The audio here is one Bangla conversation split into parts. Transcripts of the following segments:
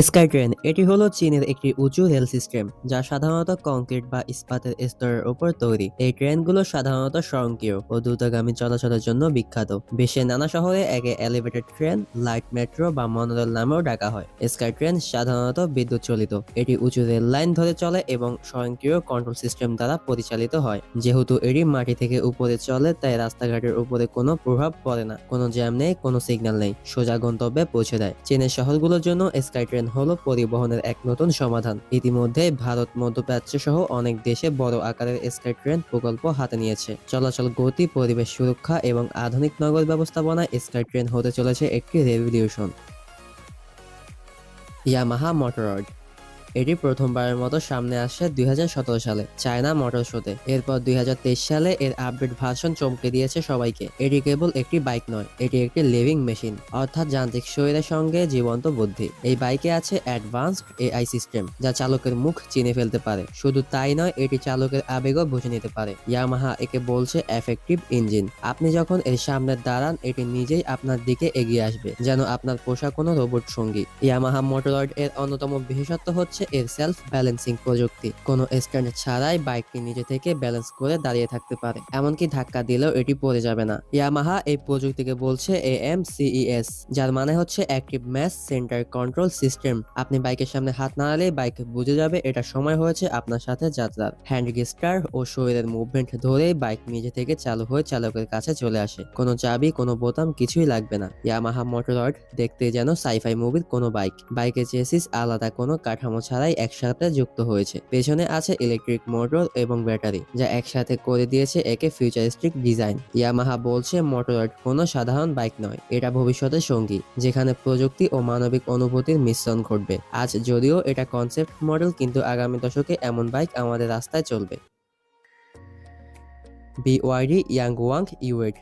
স্কাই ট্রেন এটি হলো চীনের একটি উঁচু রেল সিস্টেম যা সাধারণত কংক্রিট বা ইস্পাতের স্তরের উপর তৈরি। এই ট্রেনগুলো সাধারণত স্বয়ংক্রিয় ও দ্রুতগামী চলাচলের জন্য বিখ্যাত। বিশ্বের নানা শহরে একে এলিভেটেড ট্রেন লাইট মেট্রো বা মনোরেল নামেও ডাকা হয়। স্কাই ট্রেন সাধারণত বিদ্যুৎ চালিত এটি উঁচু রেল লাইন ধরে চলে এবং স্বয়ংক্রিয় কন্ট্রোল সিস্টেম দ্বারা পরিচালিত হয়। যেহেতু এটি মাটি থেকে উপরে চলে, তাই রাস্তাঘাটের উপরে কোনো প্রভাব পড়ে না। কোনো জ্যাম নেই, কোনো সিগন্যাল নেই। সোজা গন্তব্যে পৌঁছে দেয়। চীনের শহরগুলোর জন্য স্কাই ট্রেন হলো পরিবহনের এক নতুন সমাধান। ইতিমধ্যে ভারত মধ্যপ্রাচ্য সহ অনেক দেশে বড় আকারের স্কাই ট্রেন প্রকল্প হাতে নিয়েছে। চলাচল, গতি, পরিবেশ সুরক্ষা এবং আধুনিক নগর ব্যবস্থাপনা স্কাই ট্রেন হতে চলেছে একটি রেভলিউশন। ইয়ামাহা মোটরয়েড এটি প্রথমবারের মতো সামনে আসে দুই হাজার সতেরো সালে চায়না মোটর শোতে। এরপর দুই হাজার তেইশ সালে এর আপডেট ভার্সন চমকে দিয়েছে সবাইকে। এটি কেবল একটি বাইক নয়, এটি একটি লিভিং মেশিন, অর্থাৎ যান্ত্রিক শরীরের সঙ্গে জীবন্ত বুদ্ধি। এই বাইকে আছে অ্যাডভান্সড এআই সিস্টেম, যা চালকের মুখ চিনে ফেলতে পারে। শুধু তাই নয়, এটি চালকের আবেগও বুঝে নিতে পারে। ইয়ামাহা একে বলছে এফেক্টিভ ইঞ্জিন। আপনি যখন এর সামনে দাঁড়ান, এটি নিজেই আপনার দিকে এগিয়ে আসবে, যেন আপনার পোষা কোনো রোবট সঙ্গী। ইয়ামাহা মোটরয়েড এর অন্যতম বিশেষত্ব হচ্ছে এর সেলফ ব্যালেন্সিং প্রযুক্তি। কোনো স্ট্যান্ড ছাড়াই বাইকটি নিজে থেকে ব্যালেন্স করে দাঁড়িয়ে থাকতে পারে। এমনকি ধাক্কা দিলেও এটি পড়ে যাবে না। ইয়ামাহা এই প্রযুক্তিকে বলছে এ এম সিইএস যার মানে হচ্ছে active mass centre control system আপনি বাইকের সামনে হাত নাড়ালে বাইক বুঝে যাবে এটা সময় হয়েছে আপনার সাথে যাত্রার। হ্যান্ড গিস্টার ও শরীরের মুভমেন্ট ধরেই বাইক নিজে থেকে চালু হয়ে চালকের কাছে চলে আসে। কোনো চাবি, কোনো বোতাম কিছুই লাগবে না। ইয়ামাহা মোটরয়েড দেখতে যেন সাইফাই মুভির কোনো বাইক। বাইকের চেসিস আলাদা কোনো কাঠামো ছাড়াই একসাথে যুক্ত হয়েছে। পেছনে আছে ইলেকট্রিক মোটর এবং ব্যাটারি যা একসাথে করে দিয়েছে একে ফিউচারিস্টিক ডিজাইন ইয়ামাহা বলছে মোটরয়েড কোনো সাধারণ বাইক নয়, এটা ভবিষ্যতের সঙ্গী, যেখানে প্রযুক্তি ও মানবিক অনুভূতির মিশ্রণ ঘটবে। আজ যদিও এটা কনসেপ্ট মডেল কিন্তু আগামী দশকে এমন বাইক আমাদের রাস্তায় চলবে। বিওয়াইডি ইয়াংওয়াং ইউএড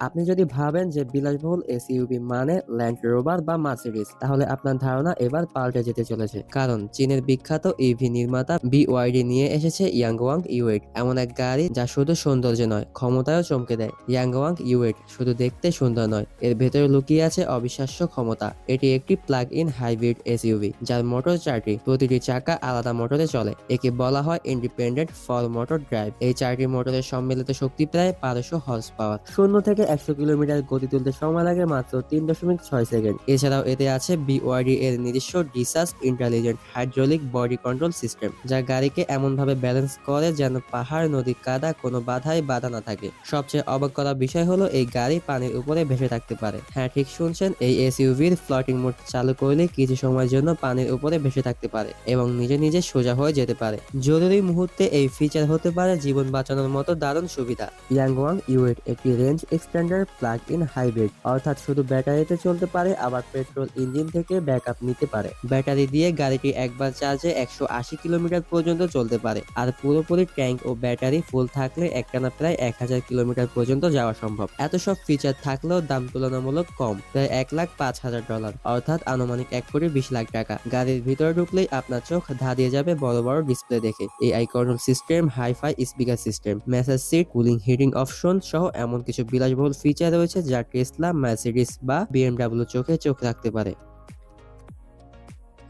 আপনি যদি ভাবেন যে বিলাসবহুল এসইউভি মানে ল্যান্ড রোভার বা মার্সিডিস তাহলে আপনার ধারণা এবার পাল্টে যেতে চলেছে। কারণ চীনের বিখ্যাত ইভি নির্মাতা বিওয়াইডি নিয়ে এসেছে ইয়াংওয়াং ইউএড এমন এক গাড়ি যা শুধু সৌন্দর্য নয়, ক্ষমতায়ও চমকে দেয়। ইয়াংওয়াং ইউএড শুধু দেখতে সুন্দর নয়, এর ভেতরে লুকিয়ে আছে অবিশ্বাস্য ক্ষমতা। এটি একটি প্লাগ ইন হাইব্রিড এসইউভি যার মোটর চারটি, প্রতিটি চাকা আলাদা মোটরে চলে। একে বলা হয় ইন্ডিপেন্ডেন্ট ফর মোটর ড্রাইভ এই চারটি মোটরের সম্মিলিত শক্তি প্রায় বারোশো হর্স পাওয়ার শূন্য থেকে একশো কিলোমিটার গতি তুলতে সময় লাগে মাত্র তিন দশমিক ছয় সেকেন্ড। এছাড়াও এতে আছে বিওয়াইডি এর নিজস্ব DiSus intelligent hydraulic body control system যা গাড়িকে এমনভাবে ব্যালেন্স করে যেন পাহাড়, নদী, কাদা কোনো বাধাই বাধা না থাকে। সবচেয়ে অবাক করা বিষয় হলো এই গাড়ি পানির উপরে ভেসে থাকতে পারে। হ্যাঁ ঠিক শুনছেন, এই এসইউভির ফ্লটিং মোড চালু করলে কিছু সময়ের জন্য পানির উপরে ভেসে থাকতে পারে এবং নিজে নিজে সোজা হয়ে যেতে পারে। জরুরি মুহূর্তে এই ফিচার হতে পারে জীবন বাঁচানোর মতো দারুণ সুবিধা। ইয়াংওয়াং ইউএট একটি range extender plug in hybrid অর্থাৎ শুধু ব্যাটারিতে চলতে পারে, আবার পেট্রোল ইঞ্জিন থেকে ব্যাকআপ নিতে পারে। ব্যাটারি দিয়ে গাড়িটি একবার চার্জে একশো আশি কিলোমিটার পর্যন্ত চলতে পারে, আর পুরোপুরি ট্যাঙ্ক ও ব্যাটারি ফুল থাকলে একটানা প্রায় এক হাজার কিলোমিটার পর্যন্ত যাওয়া সম্ভব। এত সব ফিচার থাকলেও দাম তুলনামূলক কম, প্রায় এক লাখ পাঁচ হাজার ডলার অর্থাৎ আনুমানিক এক কোটি বিশ লাখ টাকা। গাড়ির ভিতরে ঢুকলেই আপনার চোখ ধাঁধিয়ে যাবে বড় বড় ডিসপ্লে দেখে। AI control system hi fi speaker system massage seat cooling heating option সহ এমন কিছু বিলাসবহুল ফিচার রয়েছে যা টেসলা মার্সিডিস বা বিএমডাব্লিউ চোখে চোখ রাখতে পারে।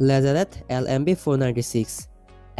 Lazareth L M B four ninety six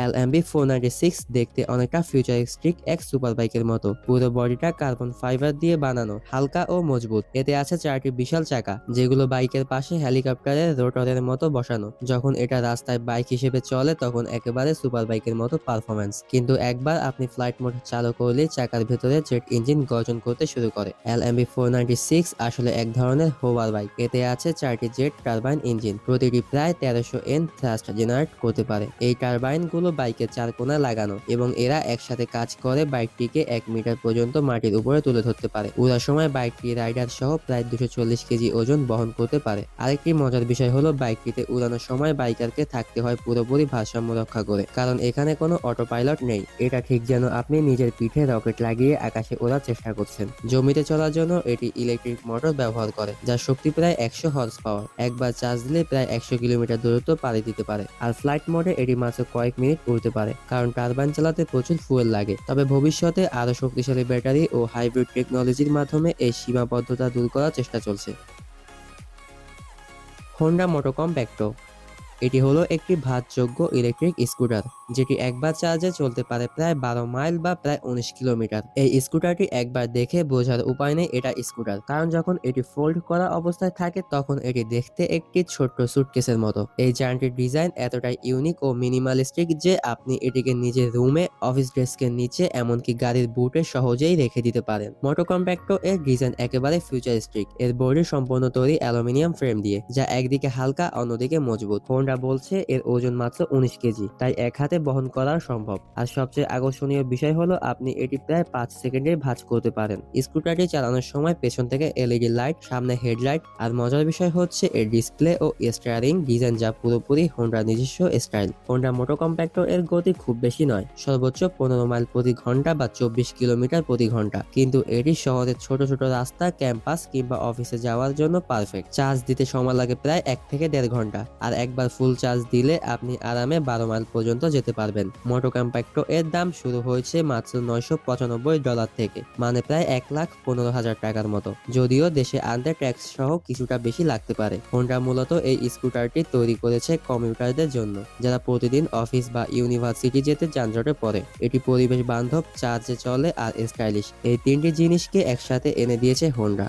L MB four ninety six দেখতে অনেকটা ফিউচারিস্টিক এক সুপার বাইকের মতো। পুরো বডিটা কার্বন ফাইবার দিয়ে বানানো, হালকা ও মজবুত। এতে আছে চারটি বিশাল চাকা, যেগুলো বাইকের পাশে হেলিকপ্টারের রোটরের মতো বসানো। যখন এটা রাস্তায় বাইক হিসেবে চলে, তখন একেবারে সুপার বাইকের মতো পারফরমেন্স কিন্তু একবার আপনি ফ্লাইট মোড চালু করলে চাকার ভেতরে জেট ইঞ্জিন গর্জন করতে শুরু করে। L MB four ninety six আসলে এক ধরনের হোভার বাইক এতে আছে চারটি জেট টারবাইন ইঞ্জিন প্রতিটি প্রায় তেরোশো এন থ্রাস্ট জেনারেট করতে পারে। এই টারবাইন গুলো বাইকের চার কোণায় লাগানো এবং এরা একসাথে কাজ করে বাইকটিকে এক মিটার পর্যন্ত মাটির উপরে তুলে ধরতে পারে। উড়ার সময় বাইকটি রাইডার সহ প্রায় দুশো চল্লিশ কেজি ওজন বহন করতে পারে। আরেকটি মজার বিষয় হলো বাইকটিতে উড়ানোর সময় বাইকারকে থাকতে হয় পুরোপুরি ভারসাম্য রক্ষা করে, কারণ এখানে কোনো অটো পাইলট নেই। এটা ঠিক যেন আপনি নিজের পিঠে রকেট লাগিয়ে আকাশে ওড়ার চেষ্টা করছেন। জমিতে চলার জন্য এটি ইলেকট্রিক মোটর ব্যবহার করে, যার শক্তি প্রায় একশো হর্স পাওয়ার একবার চার্জ দিলে প্রায় একশো কিলোমিটার দূরত্ব পাড়ি দিতে পারে। আর ফ্লাইট মোডে এটি মাত্র কয়েক মিনিট উড়তে পারে। কারণ টারবাইন চালাতে প্রচুর ফুয়েল লাগে। তবে ভবিষ্যতে আরও শক্তিশালী ব্যাটারি ও হাইব্রিড টেকনোলজির মাধ্যমে এই সীমাবদ্ধতা দূর করার চেষ্টা চলছে। হোন্ডা মোটোকম ব্যাক্টো এটি হলো একটি ভাতযোগ্য ইলেকট্রিক স্কুটার যেটি একবার চার্জে চলতে পারে প্রায় বারো মাইল বা প্রায় উনিশ কিলোমিটার। এই স্কুটারটি একবার দেখে বোঝার উপায় নেই এটা স্কুটার। কারণ যখন এটি ফোল্ড করা অবস্থায় থাকে, তখন এটি দেখতে একটি ছোট্ট সুটকেসের মতো। এই যানটির ডিজাইন এতটাই ইউনিক ও মিনিমালিস্টিক যে আপনি এটিকে নিজের রুমে অফিস ডেস্কের নিচে, এমনকি গাড়ির বুটে সহজেই রেখে দিতে পারেন। মোটো কম্প্যাক্টো এর ডিজাইন একেবারে ফিউচারিস্টিক এর বডি সম্পূর্ণ তৈরি অ্যালুমিনিয়াম ফ্রেম দিয়ে, যা একদিকে হালকা, অন্যদিকে মজবুত। হোন্ডা বলছে এর ওজন মাত্র উনিশ কেজি, তাই এক হাতে বহন করা সম্ভব। আর সবচেয়ে আকর্ষণীয় বিষয় হলো আপনি এটি প্রায় পাঁচ সেকেন্ডে ভাঁজ করতে পারেন। স্কুটারটি চালানোর সময় পেছন থেকে এলইডি লাইট, সামনে হেডলাইট, আর মজার বিষয় হচ্ছে এর ডিসপ্লে ও স্টিয়ারিং ডিজাইন যা পুরোপুরি হোন্ডার নিজস্ব স্টাইল। হোন্ডা মোটো কম্প্যাক্টর এর গতি খুব বেশি নয়, সর্বোচ্চ পনেরো মাইল প্রতি ঘণ্টা বা চব্বিশ কিলোমিটার প্রতি ঘণ্টা। কিন্তু এটি শহরের ছোট ছোট রাস্তা, ক্যাম্পাস কিংবা অফিসে যাওয়ার জন্য পারফেক্ট চার্জ দিতে সময় লাগে প্রায় এক থেকে দেড় ঘণ্টা। আর একবার ফুল চার্জ দিলে আপনি আরামে বারো মাইল পর্যন্ত যেতে পারবেন। মোটো কম্প্যাক্টো এর দাম শুরু হয়েছে মাত্র নয়শো পঁচানব্বই ডলার থেকে মানে প্রায় এক লাখ পনেরো হাজার টাকার মতো। যদিও দেশে আনতে ট্যাক্স সহ কিছুটা বেশি লাগতে পারে। হোন্ডা মূলত এই স্কুটারটি তৈরি করেছে কমিউটারদের জন্য, যারা প্রতিদিন অফিস বা ইউনিভার্সিটি যেতে যানজটে পড়ে। এটি পরিবেশ বান্ধব চার্জে চলে আর স্টাইলিশ এই তিনটি জিনিসকে একসাথে এনে দিয়েছে Honda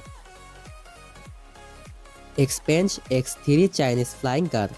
Xpeng X three Chinese flying car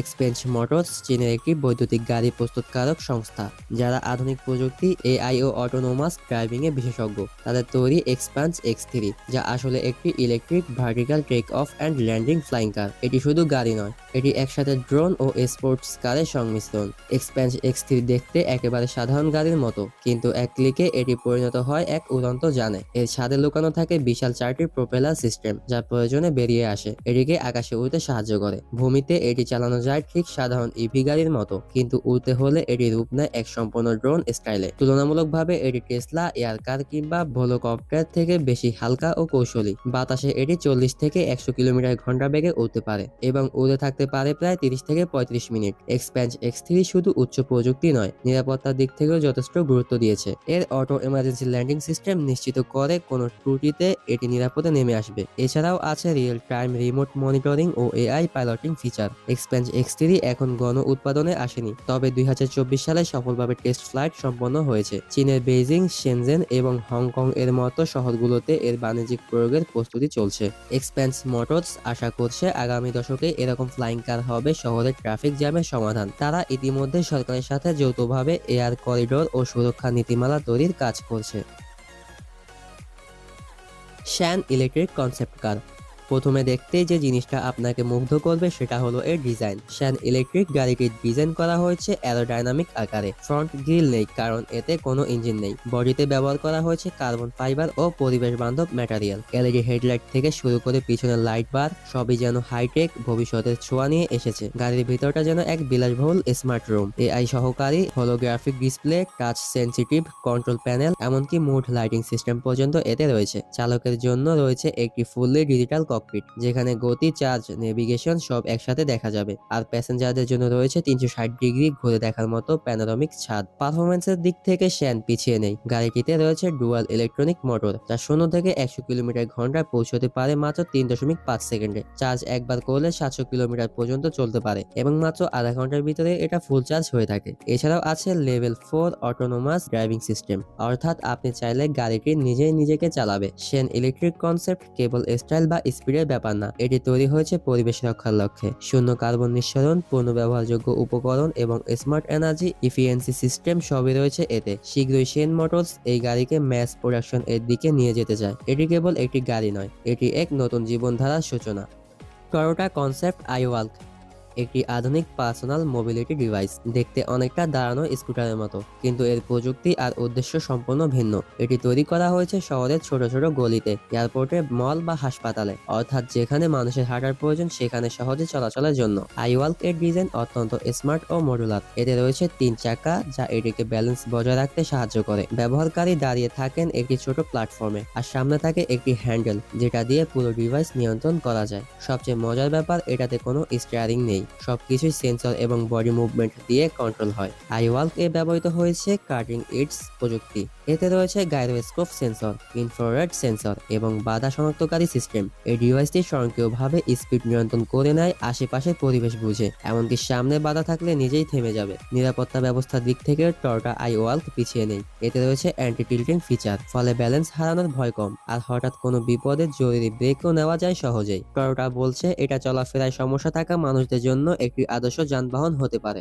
Xpeng Motors চীনের একটি বৈদ্যুতিক গাড়ি প্রস্তুতকারক সংস্থা, যারা আধুনিক প্রযুক্তি এআই ও অটোনোমাস ড্রাইভিং এ বিশেষজ্ঞ। তাদের তৈরি এক্সপান্স এক্স থ্রি যা আসলে একটি electric vertical take off and landing flying car এটি শুধু গাড়ি নয়, এটি একসাথে ড্রোন ও স্পোর্টস কারের সংমিশ্রণ। এক্সপেন্স এক্স থ্রি দেখতে একেবারে সাধারণ গাড়ির মতো, কিন্তু এক ক্লিকে এটি পরিণত হয় এক উড়ন্ত জানে এর ছাদে লুকানো থাকে বিশাল চারটি প্রোপেলার সিস্টেম যা প্রয়োজনে বেরিয়ে আসে। এটিকে আকাশে উড়তে সাহায্য করে। ভূমিতে এটি চালানো যায় ঠিক সাধারণ ইভি গাড়ির মতো। কিন্তু উড়তে হলে এটি রূপ নেয় এক সম্পূর্ণ ড্রোন স্টাইলে। তুলনামূলকভাবে এটি টেসলা, এয়ার কার কিংবা ভোলোকপ্টার থেকে বেশি হালকা ও কৌশলী। বাতাসে এটি চল্লিশ থেকে একশো কিলোমিটার ঘণ্টা বেগে উড়তে পারে এবং উড়ে থাকতে পারে প্রায় তিরিশ থেকে পঁয়ত্রিশ মিনিট। এক্সপ্যান্স এক্স থ্রি শুধু উচ্চ প্রযুক্তি নয়, নিরাপত্তার দিক থেকেও যথেষ্ট গুরুত্ব দিয়েছে। এর অটো এমার্জেন্সি ল্যান্ডিং সিস্টেম নিশ্চিত করে কোনো ত্রুটিতে এটি নিরাপদে নেমে আসবে। এছাড়াও আছে রিয়েল টাইম রিমোট মনিটরিং ও AI piloting feature Xpeng X three এখন গণ উৎপাদনে আসেনি, তবে দু হাজার চব্বিশ সালে সফলভাবে টেস্ট ফ্লাইট সম্পন্ন হয়েছে। চীনের বেইজিং শেনজেন এবং হংকং এর মতো শহরগুলোতে এর বাণিজ্যিক প্রয়োগের প্রস্তুতি চলছে। এক্সপেন্স মোটরস আশা করছে আগামী দশকে এরকম ফ্লাইং কার হবে শহরের ট্রাফিক জ্যামের সমাধান। তারা ইতিমধ্যে সরকারের সাথে যৌথভাবে এয়ার করিডোর ও সুরক্ষা নীতিমালা তৈরির কাজ করছে। শ্যান ইলেকট্রিক কনসেপ্ট কার প্রথমে দেখতেই যে জিনিসটা আপনাকে মুগ্ধ করবে সেটা হলো এর ডিজাইন। শ্যান ইলেকট্রিক গাড়িটির ডিজাইন করা হয়েছে অ্যারোডাইনামিক আকারে। ফ্রন্ট গ্রিল নেই, কারণ এতে কোনো ইঞ্জিন নেই। বডিতে ব্যবহার করা হয়েছে কার্বন ফাইবার ও পরিবেশ বান্ধব ম্যাটেরিয়াল এলইডি হেডলাইট থেকে শুরু করে পিছনের লাইট বার সবই যেন হাইটেক ভবিষ্যতের ছোঁয়া নিয়ে এসেছে। গাড়ির ভিতরটা যেন এক বিলাসবহুল স্মার্ট রুম এআই সহকারী holographic display touch sensitive control panel এমনকি মুড লাইটিং সিস্টেম পর্যন্ত এতে রয়েছে। চালকের জন্য রয়েছে একটি ফুললি ডিজিটাল ককপিট যেখানে গতি চার্জ নেভিগেশন সব একসাথে দেখা যাবে। আর প্যাসেঞ্জারদের জন্য রয়েছে তিনশো ষাট ডিগ্রি ঘুরে দেখার মতো প্যানোরামিক ছাদ। পারফরমেন্সের দিক থেকে শ্যান পিছিয়ে নেই। গাড়িটিতে রয়েছে ডুয়াল ইলেকট্রনিক মোটর যা শূন্য থেকে একশো কিলোমিটার ঘন্টায় পৌঁছতে পারে মাত্র তিন দশমিক পাঁচ সেকেন্ডে। চার্জ একবার করলে সাতশো কিলোমিটার পর্যন্ত চলতে পারে, এবং মাত্র আধা ঘণ্টার ভিতরে এটা ফুল চার্জ হয়ে থাকে। এছাড়াও আছে level four autonomous driving system অর্থাৎ আপনি চাইলে গাড়িটি নিজেই নিজেকে চালাবে। সেন ইলেকট্রিক কনসেপ্ট কেবল স্টাইল বা স্পিডের ব্যাপার না। এটি তৈরি হয়েছে পরিবেশ রক্ষার লক্ষ্যে। শূন্য কার্বন নিঃসরণ, পুনর্ব্যবহারযোগ্য উপকরণ এবং স্মার্ট এনার্জি ইফিয়েন্সি সিস্টেম সবই রয়েছে এতে। শীঘ্রই সেন মোটরস এই গাড়িকে ম্যাস প্রোডাকশন এর দিকে নিয়ে যেতে চায়। এটি কেবল একটি গাড়ি নয়, এটি এক নতুন জীবনধারার সূচনা। টয়োটা কনসেপ্ট আইওয়াল্ক একটি আধুনিক পার্সোনাল মোবিলিটি ডিভাইস। দেখতে অনেকটা দাঁড়ানো স্কুটারের মতো, কিন্তু এর প্রযুক্তি আর উদ্দেশ্য সম্পূর্ণ ভিন্ন। এটি তৈরি করা হয়েছে শহরের ছোট ছোট গলিতে, এয়ারপোর্টে, মল বা হাসপাতালে। অর্থাৎ যেখানে মানুষের হাঁটার প্রয়োজন, সেখানে সহজে চলাচলের জন্য। আইওয়াল্ক এর ডিজাইন অত্যন্ত স্মার্ট ও মডুলার। এতে রয়েছে তিন চাকা, যা এটিকে ব্যালেন্স বজায় রাখতে সাহায্য করে। ব্যবহারকারী দাঁড়িয়ে থাকেন একটি ছোট প্ল্যাটফর্মে, আর সামনে থাকে একটি হ্যান্ডেল, যেটা দিয়ে পুরো ডিভাইস নিয়ন্ত্রণ করা যায়। সবচেয়ে মজার ব্যাপার, এটাতে কোনো স্টিয়ারিং নেই। নেই সবকিছুই সেন্সর এবং বডি মুভমেন্ট দিয়ে কন্ট্রোল হয়। আই আইওয়াল্ক এ ব্যবহৃত হয়েছে কাটিং ইটস প্রযুক্তি। এতে রয়েছে গাইরোস্কোপ সেন্সর, ইনফ্রারেড সেন্সর এবং বাধা শনাক্তকারী সিস্টেম। এই ডিভাইসটি স্বয়ংক্রিয়ভাবে স্পিড নিয়ন্ত্রণ করে নেয়, আশেপাশের পরিবেশ বুঝে। এমনকি সামনে বাধা থাকলে নিজেই থেমে যাবে। নিরাপত্তা ব্যবস্থার দিক থেকে টর্টা আই ওয়াল্ক পিছিয়ে নেই। এতে রয়েছে অ্যান্টি টিল্টিং ফিচার ফলে ব্যালেন্স হারানোর ভয় কম। আর হঠাৎ কোনো বিপদে জরুরি ব্রেকও নেওয়া যায় সহজেই। টয়োটা বলছে, এটা চলাফেরায় সমস্যা থাকা মানুষদের জন্য একটি আদর্শ যানবাহন হতে পারে।